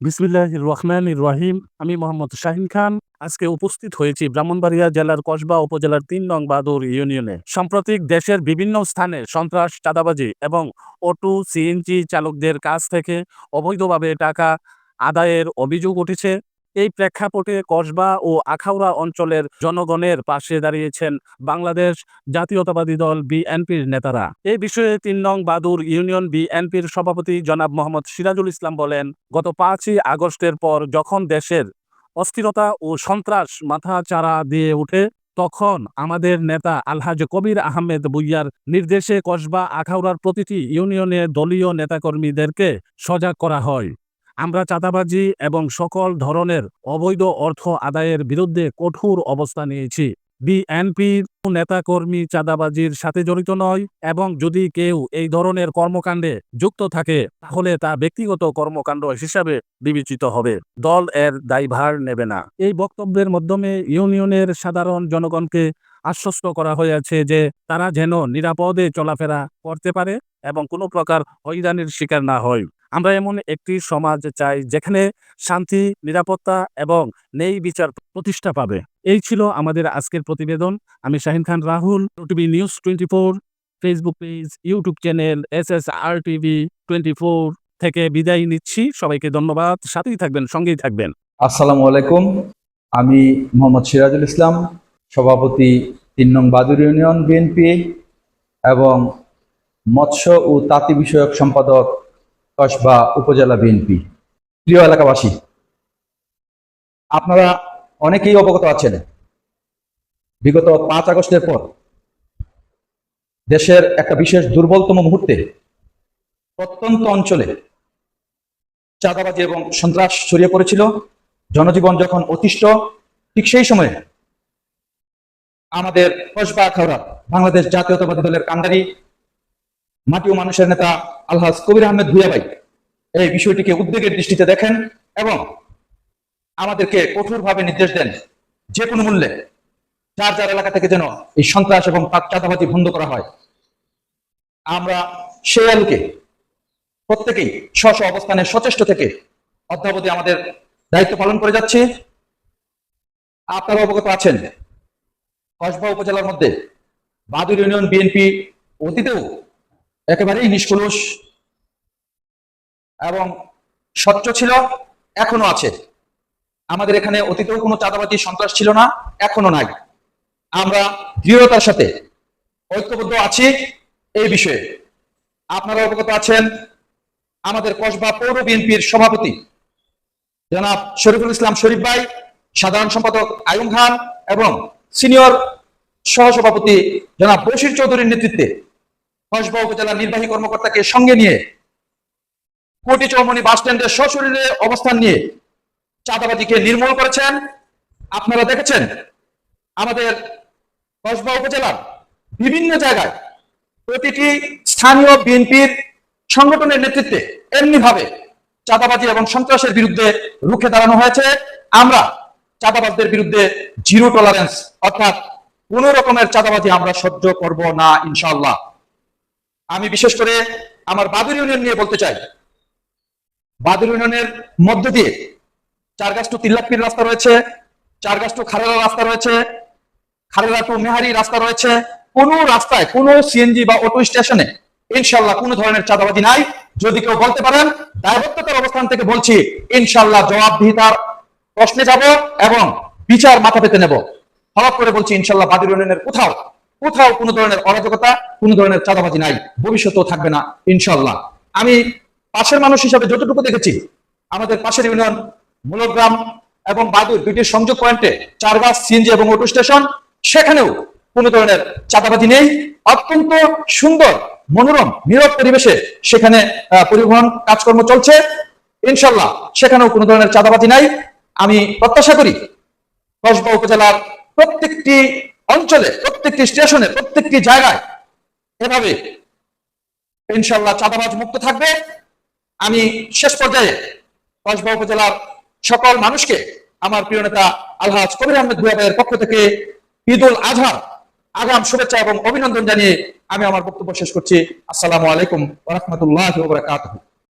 বিসমিল্লাহ রহমান রহিম। আমি মোহাম্মদ শাহিন খান। আজকে উপস্থিত হয়েছি ব্রাহ্মণবাড়িয়া জেলার কসবা উপজেলার তিন নং বাদুর ইউনিয়নে। সাম্প্রতিক দেশের বিভিন্ন স্থানে সন্ত্রাস, চাঁদাবাজি এবং অটো সিএনজি চালকদের কাছ থেকে অবৈধভাবে টাকা আদায়ের অভিযোগ উঠেছে। এই প্রেক্ষাপটে কসবা ও আখাউড়া অঞ্চলের জনগণের পাশে দাঁড়িয়েছেন বাংলাদেশ জাতীয়তাবাদী দল বিএনপির নেতারা। এই বিষয়ে তিন নং বাদুর ইউনিয়ন বিএনপির সভাপতি জনাব মোহাম্মদ সিরাজুল ইসলাম বলেন, গত পাঁচই আগস্টের পর যখন দেশের অস্থিরতা ও সন্ত্রাস মাথা চাড়া দিয়ে ওঠে, তখন আমাদের নেতা আলহাজ কবির আহমেদ বুইয়ার নির্দেশে কসবা আখাউড়ার প্রতিটি ইউনিয়নে দলীয় নেতাকর্মীদেরকে সজাগ করা হয়। আমরা চাঁদাবাজি এবং সকল ধরনের অবৈধ অর্থ আদায়ের বিরুদ্ধে কঠোর অবস্থান নিয়েছি। বিএনপির নেতাকর্মী চাঁদাবাজির সাথে জড়িত নয় এবং যদি কেউ এই ধরনের কর্মকাণ্ডে যুক্ত থাকে, তাহলে তা ব্যক্তিগত কর্মকাণ্ড হিসাবে বিবেচিত হবে। দল এর দায়ভার নেবে না। এই বক্তব্যের মাধ্যমে ইউনিয়নের সাধারণ জনগণকে আশ্বস্ত করা হয়েছে যে তারা যেন নিরাপদে চলাফেরা করতে পারে এবং কোনো প্রকার হয়রানির শিকার না হয়। আমরা এমন একটি সমাজ চাই যেখানে শান্তি, নিরাপত্তা এবং নেই বিচার প্রতিষ্ঠা পাবে। এই ছিল আমাদের আজকের প্রতিবেদন। আমি Shahin Khan Rahul TV news twenty four Facebook page YouTube channel S S R TV twenty four থেকে বিদায় নিচ্ছি। সবাইকে ধন্যবাদ। সাথেই থাকবেন, সঙ্গেই থাকবেন। আসসালামু আলাইকুম। আমি মোহাম্মদ সিরাজুল ইসলাম, সভাপতি তিন নং বাদুর ইউনিয়ন বিএনপি এবং মৎস্য ও তাঁতি বিষয়ক সম্পাদক কসবা উপজেলা বিএনপি প্রিয় এলাকাবাসী, আপনারা অনেকেই অবগত আছেন। বিগত পাঁচ আগস্টের পর দেশের একটা বিশেষ দুর্বলতম মুহূর্তে প্রত্যন্ত অঞ্চলে চাঁদাবাজি এবং সন্ত্রাস ছড়িয়ে পড়েছিল। জনজীবন যখন অতিষ্ঠ, ঠিক সেই সময়ে আমাদের কসবা খাওড়া বাংলাদেশ জাতীয়তাবাদী দলের কান্ডারি মাটি ও মানুষের নেতা আলহাজ কবির আহমেদ ভুয়াবাই এই বিষয়টিকে উদ্বেগের দৃষ্টিতে দেখেন এবং আমাদেরকে কঠোরভাবে নির্দেশ দেন যে কোনো মূল্যে যার যার এলাকা থেকে যেন এই সন্ত্রাস এবং চাঁদাবাজি বন্ধ করা হয়। আমরা সেই আলোকে প্রত্যেকেই স্ব অবস্থানে সচেষ্ট থেকে অদ্যাবধি আমাদের দায়িত্ব পালন করে যাচ্ছে। আপনারা অবগত আছেন, কসবা উপজেলার মধ্যে বাদুর ইউনিয়ন বিএনপি অতীতেও একেবারেই নিষ্কলুষ এবং স্বচ্ছ ছিল, এখনও আছে। আমাদের এখানে অতীতেও কোনো চাঁদাবাজি সন্ত্রাস ছিল না, এখনও নাই। আমরা দৃঢ়তার সাথে ঐক্যবদ্ধ আছি এই বিষয়ে। আপনারা অবগত আছেন, আমাদের কসবা পৌর বিএনপির সভাপতি জনাব শরীফুল ইসলাম শরীফ ভাই, সাধারণ সম্পাদক আয়ুম খান এবং সিনিয়র সহসভাপতি জনাব বশির চৌধুরীর নেতৃত্বে কসবা উপজেলা নির্বাহী কর্মকর্তাকে সঙ্গে নিয়ে কোটি চৌমনি বাস স্ট্যান্ডের সশরীরে অবস্থান নিয়ে চাঁদাবাজিকে নির্মূল করেছেন। আপনারা দেখেছেন আমাদের কসবা উপজেলার বিভিন্ন জায়গায় প্রতিটি স্থানীয় বিএনপির সংগঠনের নেতৃত্বে এমনি ভাবে চাঁদাবাজি এবং সন্ত্রাসের বিরুদ্ধে রুখে দাঁড়ানো হয়েছে। আমরা চাঁদাবাজদের বিরুদ্ধে জিরো টলারেন্স অর্থাৎ কোন রকমের চাঁদাবাজি আমরা সহ্য করব না ইনশাল্লাহ আমি বিশেষ করে আমার বাদুর ইউনিয়ন নিয়ে বলতে চাই। বাদুর ইউনিয়নের মধ্য দিয়ে চারগাছ টু তিল্লাপির রাস্তা রয়েছে, চারগাছ টু খারেলা রাস্তা রয়েছে, খারেলা টু মেহারি রাস্তা রয়েছে। কোন রাস্তায়, কোন সিএনজি বা অটো স্টেশনে ইনশাল্লাহ কোন ধরনের চাঁদাবাজি নাই। যদি কেউ বলতে পারেন, দায়বদ্ধতার অবস্থান থেকে বলছি, ইনশাল্লাহ জবাবদিহিতার প্রশ্নে যাব এবং বিচার মাথা পেতে নেব। হঠাৎ করে বলছি, ইনশাল্লাহ বাদুর ইউনিয়নের কোথাও কোথাও কোনো ধরনের অরাজকতা, কোনো ধরনের চাঁদাবাজি নাই। ভবিষ্যতেও থাকবে না ইনশাল্লাহ আমি পাশের মানুষ হিসাবে যতটুকু দেখেছি, আমাদের পাশের ইউনিয়ন, মূলগ্রাম এবং বাদুর দুইটির সংযোগ পয়েন্টে চার গাছ সিএনজি এবং অটো স্টেশন, সেখানেও কোনো ধরনের চাঁদাবাজি নেই। অত্যন্ত সুন্দর, মনোরম, নীরব পরিবেশে সেখানে পরিবহন কাজকর্ম চলছে। ইনশাল্লাহ সেখানেও কোনো ধরনের চাঁদাবাজি নাই। আমি প্রত্যাশা করি, কসবা উপজেলার প্রত্যেকটি অঞ্চলে, প্রত্যেকটি স্টেশনে, প্রত্যেকটি জায়গায় এভাবে ইনশাল্লাহ চাঁদাবাজ মুক্ত থাকবে। আমি শেষ পর্যায়ে কসবা উপজেলার সকল মানুষকে, আমার প্রিয় নেতা আলহাজ কবির আহমেদ ভুয়াবের পক্ষ থেকে ঈদ উল আজহার আগাম শুভেচ্ছা এবং অভিনন্দন জানিয়ে আমি আমার বক্তব্য শেষ করছি। আসসালামু আলাইকুম ওরহমতুল্লাহ